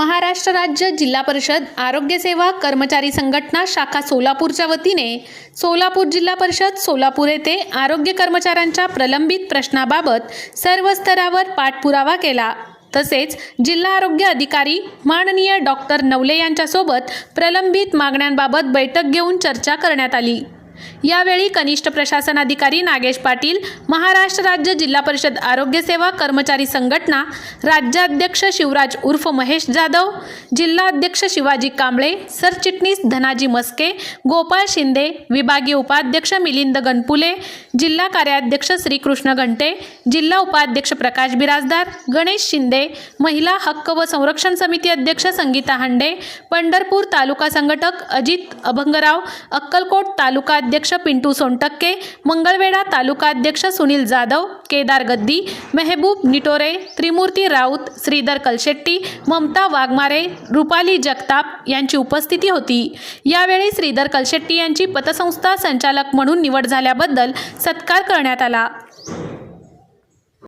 महाराष्ट्र राज्य जिल्हा परिषद आरोग्य सेवा कर्मचारी संघटना शाखा सोलापूरच्या वतीने सोलापूर जिल्हा परिषद सोलापूर येथे आरोग्य कर्मचाऱ्यांच्या प्रलंबित प्रश्नाबाबत सर्व स्तरावर पाठपुरावा केला. तसेच जिल्हा आरोग्य अधिकारी माननीय डॉक्टर नवले यांच्यासोबत प्रलंबित मागण्यांबाबत बैठक घेऊन चर्चा करण्यात आली. यावेळी कनिष्ठ प्रशासन अधिकारी नागेश पाटील महाराष्ट्र राज्य जिल्हा परिषद आरोग्य सेवा कर्मचारी संघटना राज्याध्यक्ष शिवराज उर्फ महेश जाधव जिल्हा अध्यक्ष शिवाजी कांबळे सरचिटणीस धनाजी मस्के गोपाळ शिंदे विभागीय उपाध्यक्ष मिलिंद गणपुले जिल्हा कार्याध्यक्ष श्रीकृष्ण घंटे जिल्हा उपाध्यक्ष प्रकाश बिराजदार गणेश शिंदे महिला हक्क व संरक्षण समिती अध्यक्ष संगीता हांडे पंढरपूर तालुका संघटक अजित अभंगराव अक्कलकोट तालुका अध्यक्ष पिंटू सोनटक्के मंगळवेढा तालुका अध्यक्ष सुनील जाधव केदार गद्दी मेहबूब निटोरे त्रिमूर्ती राऊत श्रीधर कलशेट्टी ममता वाघमारे रुपाली जगताप यांची उपस्थिती होती. यावेळी श्रीधर कलशेट्टी यांची पतसंस्था संचालक म्हणून निवड झाल्याबद्दल सत्कार करण्यात आला.